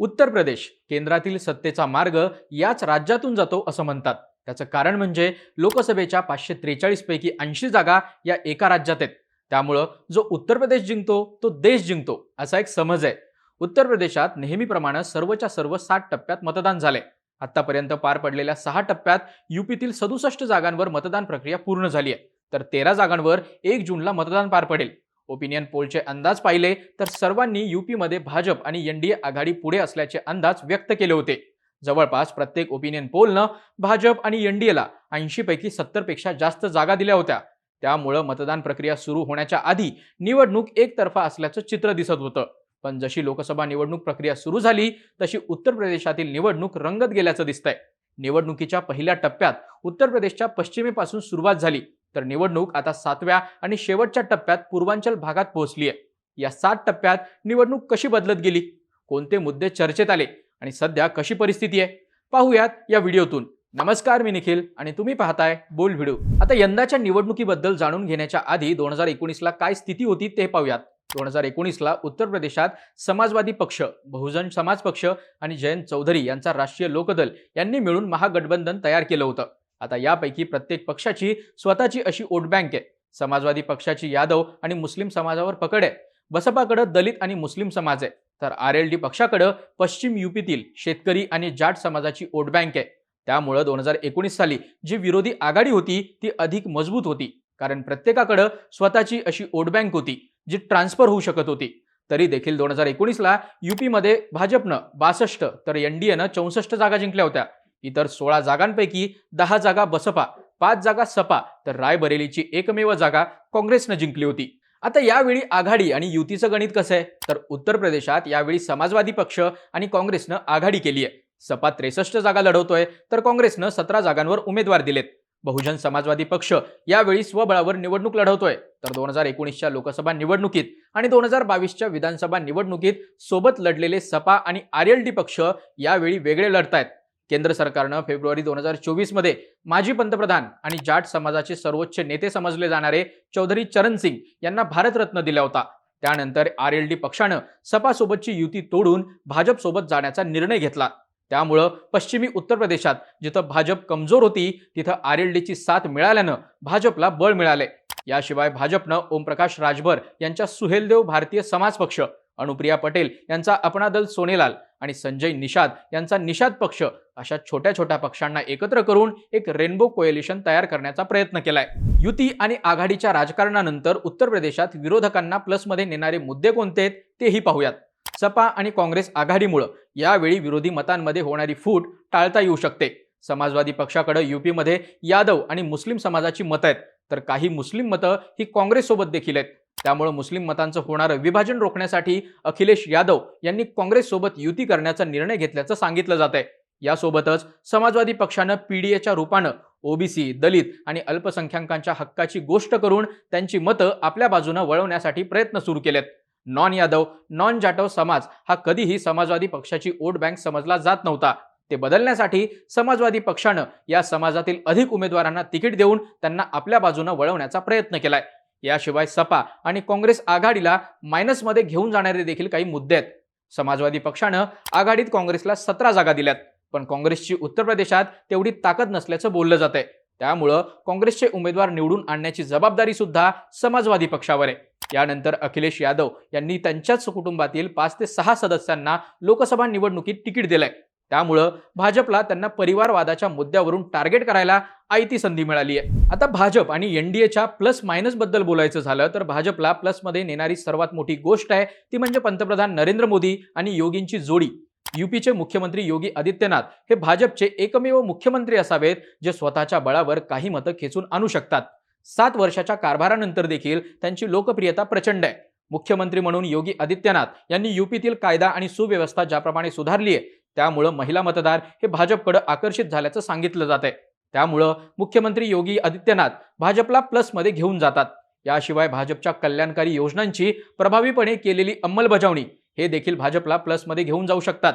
उत्तर प्रदेश केंद्रातील सत्तेचा मार्ग याच राज्यातून जातो असं म्हणतात. त्याचं कारण म्हणजे लोकसभेच्या पाचशे त्रेचाळीस पैकी ऐंशी जागा या एका राज्यात आहेत. त्यामुळं जो उत्तर प्रदेश जिंकतो तो देश जिंकतो असा एक समज आहे. उत्तर प्रदेशात नेहमीप्रमाणे सर्वच्या सर्व साठ टप्प्यात मतदान झाले आतापर्यंत पार पडलेल्या सहा टप्प्यात युपीतील सदुसष्ट जागांवर मतदान प्रक्रिया पूर्ण झाली आहे. तर तेरा जागांवर एक जूनला मतदान पार पडेल. ओपिनियन पोलचे अंदाज पाहिले तर सर्वांनी युपीमध्ये भाजप आणि एनडीए आघाडी पुढे असल्याचे अंदाज व्यक्त केले होते. जवळपास प्रत्येक ओपिनियन पोलनं भाजप आणि एनडीएला ऐंशी पैकी सत्तरपेक्षा जास्त जागा दिल्या होत्या. त्यामुळं मतदान प्रक्रिया सुरू होण्याच्या आधी निवडणूक एकतर्फा असल्याचं चित्र दिसत होतं. पण जशी लोकसभा निवडणूक प्रक्रिया सुरू झाली तशी उत्तर प्रदेशातील निवडणूक रंगत गेल्याचं दिसतंय. निवडणुकीच्या पहिल्या टप्प्यात उत्तर प्रदेशच्या पश्चिमेपासून सुरुवात झाली. तर निवडणूक आता सातव्या आणि शेवटच्या टप्प्यात पूर्वांचल भागात पोहोचली आहे या सात टप्प्यात निवडणूक कशी बदलत गेली? कोणते मुद्दे चर्चेत आले? आणि सध्या कशी परिस्थिती आहे? पाहूयात या व्हिडिओतून. नमस्कार मी निखिल आणि तुम्ही पाहताय बोल व्हिडिओ. आता यंदाच्या निवडणुकीबद्दल जाणून घेण्याच्या आधी दोन हजार एकोणीसला काय स्थिती होती ते पाहूयात. दोन हजार एकोणीसला उत्तर प्रदेशात समाजवादी पक्ष बहुजन समाज पक्ष आणि जयंत चौधरी यांचा राष्ट्रीय लोकदल यांनी मिळून महागठबंधन तयार केलं होतं. आता यापैकी प्रत्येक पक्षाची स्वतःची अशी वोट बँक आहे. समाजवादी पक्षाची यादव आणि मुस्लिम समाजावर पकड आहे. बसपाकडे दलित आणि मुस्लिम समाज आहे. तर आर एल डी पक्षाकडे पश्चिम युपीतील शेतकरी आणि जाट समाजाची वोट बँक आहे. त्यामुळं दोन हजार एकोणीस साली जी विरोधी आघाडी होती ती अधिक मजबूत होती. कारण प्रत्येकाकडं स्वतःची अशी वोट बँक होती जी ट्रान्सफर होऊ शकत होती. तरी देखील दोन हजार एकोणीसला युपीमध्ये भाजपनं बासष्ट तर एनडीएनं चौसष्ट जागा जिंकल्या होत्या. इतर सोळा जागांपैकी दहा जागा बसपा पाच जागा सपा तर रायबरेलीची एकमेव जागा काँग्रेसनं जिंकली होती. आता यावेळी आघाडी आणि युतीचं गणित कसं आहे? तर उत्तर प्रदेशात यावेळी समाजवादी पक्ष आणि काँग्रेसनं आघाडी केली आहे. सपा त्रेसष्ट जागा लढवतोय तर काँग्रेसनं सतरा जागांवर उमेदवार दिलेत. बहुजन समाजवादी पक्ष यावेळी स्वबळावर निवडणूक लढवतोय. तर दोन हजार एकोणीसच्या लोकसभा निवडणुकीत आणि दोन हजार बावीसच्या विधानसभा निवडणुकीत सोबत लढलेले सपा आणि आर एल डी पक्ष यावेळी वेगळे लढतायत. केंद्र सरकारनं फेब्रुवारी दोन हजार चोवीसमध्ये माजी पंतप्रधान आणि जाट समाजाचे सर्वोच्च नेते समजले जाणारे चौधरी चरण सिंग यांना भारतरत्न दिला होता. त्यानंतर आर एल डी पक्षानं सपासोबतची युती तोडून भाजपसोबत जाण्याचा निर्णय घेतला. त्यामुळं पश्चिमी उत्तर प्रदेशात जिथं भाजप कमजोर होती तिथं आर एल डीची साथ मिळाल्यानं भाजपला बळ मिळाले. याशिवाय भाजपनं ओमप्रकाश राजभर यांच्या सुहेलदेव भारतीय समाज पक्ष अनुप्रिया पटेल यांचा अपना दल सोनेलाल आणि संजय निषाद यांचा निषाद पक्ष अशा छोट्या छोट्या पक्षांना एकत्र करून एक रेनबो कोएलिशन तयार करण्याचा प्रयत्न केलाय. युती आणि आघाडीच्या राजकारणानंतर उत्तर प्रदेशात विरोधकांना प्लसमध्ये नेणारे मुद्दे कोणते आहेत तेही पाहूयात. सपा आणि काँग्रेस आघाडीमुळं यावेळी विरोधी मतांमध्ये होणारी फूट टाळता येऊ शकते. समाजवादी पक्षाकडे युपीमध्ये यादव आणि मुस्लिम समाजाची मतं आहेत. तर काही मुस्लिम मतं ही काँग्रेससोबत देखील आहेत. त्यामुळे मुस्लिम मतांचं होणारं विभाजन रोखण्यासाठी अखिलेश यादव यांनी काँग्रेससोबत युती करण्याचा निर्णय घेतल्याचं सांगितलं जात आहे यासोबतच समाजवादी पक्षानं पीडीएच्या रूपानं ओबीसी दलित आणि अल्पसंख्याकांच्या हक्काची गोष्ट करून त्यांची मतं आपल्या बाजूनं वळवण्यासाठी प्रयत्न सुरू केलेत. नॉन यादव नॉन जाटव समाज हा कधीही समाजवादी पक्षाची वोट बँक समजला जात नव्हता. ते बदलण्यासाठी समाजवादी पक्षानं या समाजातील अधिक उमेदवारांना तिकीट देऊन त्यांना आपल्या बाजूनं वळवण्याचा प्रयत्न केलाय. याशिवाय सपा आणि काँग्रेस आघाडीला मायनसमध्ये घेऊन जाणारे देखील काही मुद्दे आहेत. समाजवादी पक्षानं आघाडीत काँग्रेसला सतरा जागा दिल्यात पण काँग्रेसची उत्तर प्रदेशात तेवढी ताकद नसल्याचं बोललं जात आहे त्यामुळं काँग्रेसचे उमेदवार निवडून आणण्याची जबाबदारी सुद्धा समाजवादी पक्षावर आहे. यानंतर अखिलेश यादव यांनी त्यांच्याच कुटुंबातील पाच ते सहा सदस्यांना लोकसभा निवडणुकीत तिकीट दिलंय. त्यामुळं भाजपला त्यांना परिवारवादाच्या मुद्द्यावरून टार्गेट करायला आयती संधी मिळाली आहे. आता भाजप आणि एनडीएच्या प्लस मायनसबद्दल बोलायचं झालं तर भाजपला प्लसमध्ये नेणारी सर्वात मोठी गोष्ट आहे ती म्हणजे पंतप्रधान नरेंद्र मोदी आणि योगींची जोडी. युपीचे मुख्यमंत्री योगी आदित्यनाथ हे भाजपचे एकमेव मुख्यमंत्री असावेत जे स्वतःच्या बळावर काही मतं खेचून आणू शकतात. सात वर्षाच्या कारभारानंतर देखील त्यांची लोकप्रियता प्रचंड आहे. मुख्यमंत्री म्हणून योगी आदित्यनाथ यांनी युपीतील कायदा आणि सुव्यवस्था ज्याप्रमाणे सुधारली आहे त्यामुळं महिला मतदार हे भाजपकडे आकर्षित झाल्याचं सांगितलं जात आहे त्यामुळं मुख्यमंत्री योगी आदित्यनाथ भाजपला प्लसमध्ये घेऊन जातात. याशिवाय भाजपच्या कल्याणकारी योजनांची प्रभावीपणे केलेली अंमलबजावणी हे देखील भाजपला प्लसमध्ये घेऊन जाऊ शकतात.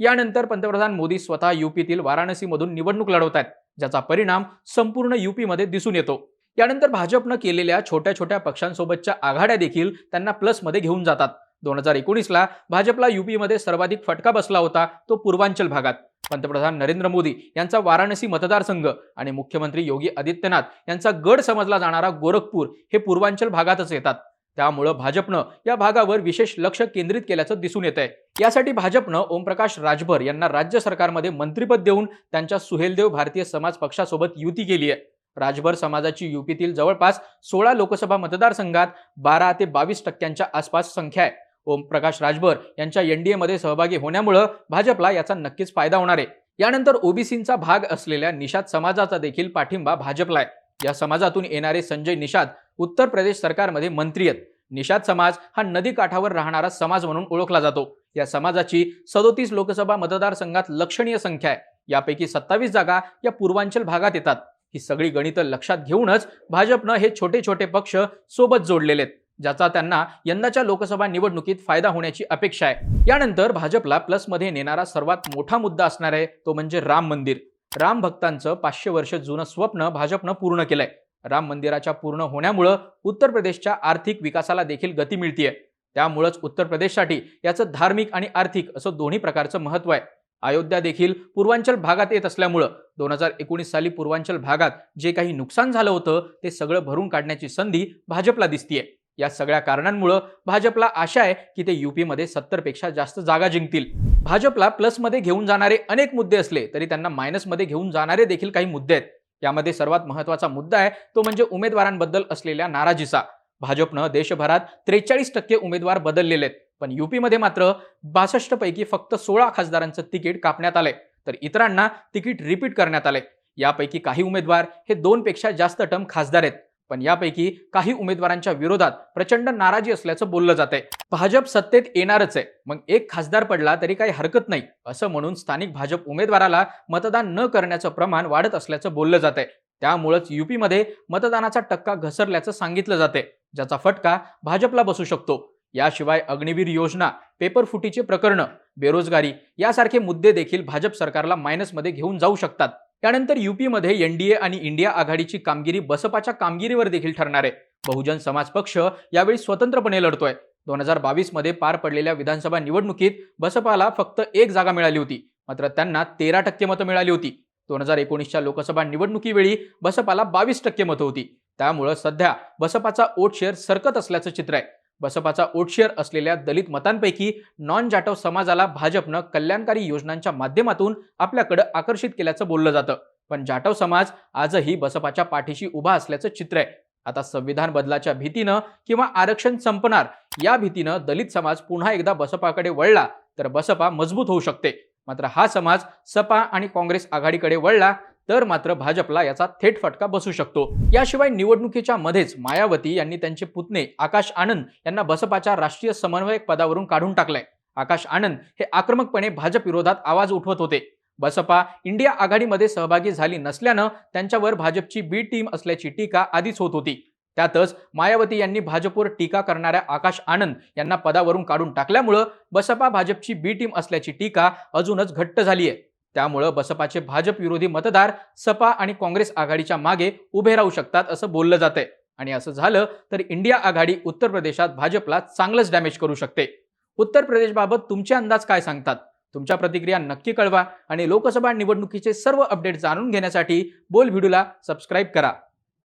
यानंतर पंतप्रधान मोदी स्वतः युपीतील वाराणसीमधून निवडणूक लढवत आहेत ज्याचा परिणाम संपूर्ण युपीमध्ये दिसून येतो. यानंतर भाजपनं केलेल्या छोट्या छोट्या पक्षांसोबतच्या आघाड्या देखील त्यांना प्लसमध्ये घेऊन जातात. दोन हजार एकोणीसला भाजपला युपीमध्ये सर्वाधिक फटका बसला होता तो पूर्वांचल भागात. पंतप्रधान नरेंद्र मोदी यांचा वाराणसी मतदारसंघ आणि मुख्यमंत्री योगी आदित्यनाथ यांचा गड समजला जाणारा गोरखपूर हे पूर्वांचल भागातच येतात. त्यामुळं भाजपनं या भागावर विशेष लक्ष केंद्रित केल्याचं दिसून येत आहे यासाठी भाजपनं ओमप्रकाश राजभर यांना राज्य सरकारमध्ये मंत्रिपद देऊन त्यांच्या सुहेलदेव भारतीय समाज पक्षासोबत युती केली आहे. राजभर समाजाची युपीतील जवळपास सोळा लोकसभा मतदारसंघात बारा ते बावीस टक्क्यांच्या आसपास संख्या आहे. ओमप्रकाश राजभर यांच्या एनडीएमध्ये सहभागी होण्यामुळं भाजपला याचा नक्कीच फायदा होणार आहे. यानंतर ओबीसींचा भाग असलेल्या निषाद समाजाचा देखील पाठिंबा भाजपला आहे. या समाजातून येणारे संजय निषाद उत्तर प्रदेश सरकारमध्ये मंत्री आहेत. निषाद समाज हा नदी काठावर राहणारा समाज म्हणून ओळखला जातो. या समाजाची सदोतीस लोकसभा मतदारसंघात लक्षणीय संख्या आहे. यापैकी सत्तावीस जागा या पूर्वांचल भागात येतात. ही सगळी गणितं लक्षात घेऊनच भाजपनं हे छोटे छोटे पक्ष सोबत जोडलेले आहेत. ज्याचा त्यांना यंदाच्या लोकसभा निवडणुकीत फायदा होण्याची अपेक्षा आहे. यानंतर भाजपला प्लसमध्ये नेणारा सर्वात मोठा मुद्दा असणार आहे तो म्हणजे राम मंदिर. राम भक्तांचं पाचशे वर्ष जुनं स्वप्न भाजपनं पूर्ण केलंय. राम मंदिराच्या पूर्ण होण्यामुळं उत्तर प्रदेशच्या आर्थिक विकासाला देखील गती मिळतीये. त्यामुळंच उत्तर प्रदेशसाठी याचं धार्मिक आणि आर्थिक असं दोन्ही प्रकारचं महत्त्व आहे. अयोध्या देखील पूर्वांचल भागात येत असल्यामुळं दोन हजार एकोणीस साली पूर्वांचल भागात जे काही नुकसान झालं होतं ते सगळं भरून काढण्याची संधी भाजपला दिसतीये. या सगळ्या कारणांमुळं भाजपला आशा आहे की ते युपीमध्ये सत्तरपेक्षा जास्त जागा जिंकतील. भाजपला प्लसमध्ये घेऊन जाणारे अनेक मुद्दे असले तरी त्यांना मायनसमध्ये घेऊन जाणारे देखील काही मुद्दे आहेत. यामध्ये सर्वात महत्त्वाचा मुद्दा आहे तो म्हणजे उमेदवारांबद्दल असलेल्या नाराजीचा. भाजपनं देशभरात त्रेचाळीस टक्के उमेदवार बदललेले आहेत. पण युपीमध्ये मात्र बासष्ट पैकी फक्त सोळा खासदारांचं तिकीट कापण्यात आलंय. तर इतरांना तिकीट रिपीट करण्यात आलंय. यापैकी काही उमेदवार हे दोनपेक्षा जास्त टर्म खासदार आहेत. पण यापैकी काही उमेदवारांच्या विरोधात प्रचंड नाराजी असल्याचं बोललं जात आहे भाजप सत्तेत येणारच आहे. मग एक खासदार पडला तरी काही हरकत नाही असं म्हणून स्थानिक भाजप उमेदवाराला मतदान न करण्याचं प्रमाण वाढत असल्याचं बोललं जात आहे त्यामुळंच युपीमध्ये मतदानाचा टक्का घसरल्याचं सांगितलं जाते ज्याचा फटका भाजपला बसू शकतो. याशिवाय अग्निवीर योजना पेपर फुटीचे प्रकरणं बेरोजगारी यासारखे मुद्दे देखील भाजप सरकारला मायनसमध्ये घेऊन जाऊ शकतात. त्यानंतर युपीमध्ये एनडीए आणि इंडिया आघाडीची कामगिरी बसपाच्या कामगिरीवर देखील ठरणार आहे. बहुजन समाज पक्ष यावेळी स्वतंत्रपणे लढतोय. दोन हजार बावीसमध्ये पार पडलेल्या विधानसभा निवडणुकीत बसपाला फक्त एक जागा मिळाली होती. मात्र त्यांना तेरा टक्के मतं मिळाली होती. दोन हजार एकोणीसच्या लोकसभा निवडणुकीवेळी बसपाला बावीस टक्के मतं होती. त्यामुळं सध्या बसपाचा ओट शेअर सरकत असल्याचं चित्र आहे. बसपाचा ओटशेअर असलेल्या दलित मतांपैकी नॉन जाटव समाजाला भाजपनं कल्याणकारी योजनांच्या माध्यमातून आपल्याकडे आकर्षित केल्याचं बोललं जातं. पण जाटव समाज आजही बसपाच्या पाठीशी उभा असल्याचं चित्र आहे. आता संविधान बदलाच्या भीतीनं किंवा आरक्षण संपणार या भीतीनं दलित समाज पुन्हा एकदा बसपाकडे वळला तर बसपा मजबूत होऊ शकते. मात्र हा समाज सपा आणि काँग्रेस आघाडीकडे वळला तर मात्र भाजपला याचा थेट फटका बसू शकतो. याशिवाय निवडणुकीच्या मध्येच मायावती यांनी त्यांचे पुतणे आकाश आनंद यांना बसपाच्या राष्ट्रीय समन्वयक पदावरून काढून टाकलंय. आकाश आनंद हे आक्रमकपणे भाजप विरोधात आवाज उठवत होते. बसपा इंडिया आघाडीमध्ये सहभागी झाली नसल्यानं त्यांच्यावर भाजपची बी टीम असल्याची टीका आधीच होत होती. त्यातच मायावती यांनी भाजपवर टीका करणाऱ्या आकाश आनंद यांना पदावरून काढून टाकल्यामुळं बसपा भाजपची बी टीम असल्याची टीका अजूनच घट्ट झाली आहे त्यामुळं बसपाचे भाजप विरोधी मतदार सपा आणि काँग्रेस आघाडीच्या मागे उभे राहू शकतात असं बोललं जात आहे आणि असं झालं तर इंडिया आघाडी उत्तर प्रदेशात भाजपला चांगलंच डॅमेज करू शकते. उत्तर प्रदेशबाबत तुमचे अंदाज काय सांगतात? तुमच्या प्रतिक्रिया नक्की कळवा आणि लोकसभा निवडणुकीचे सर्व अपडेट जाणून घेण्यासाठी बोल व्हिडिओला सबस्क्राईब करा.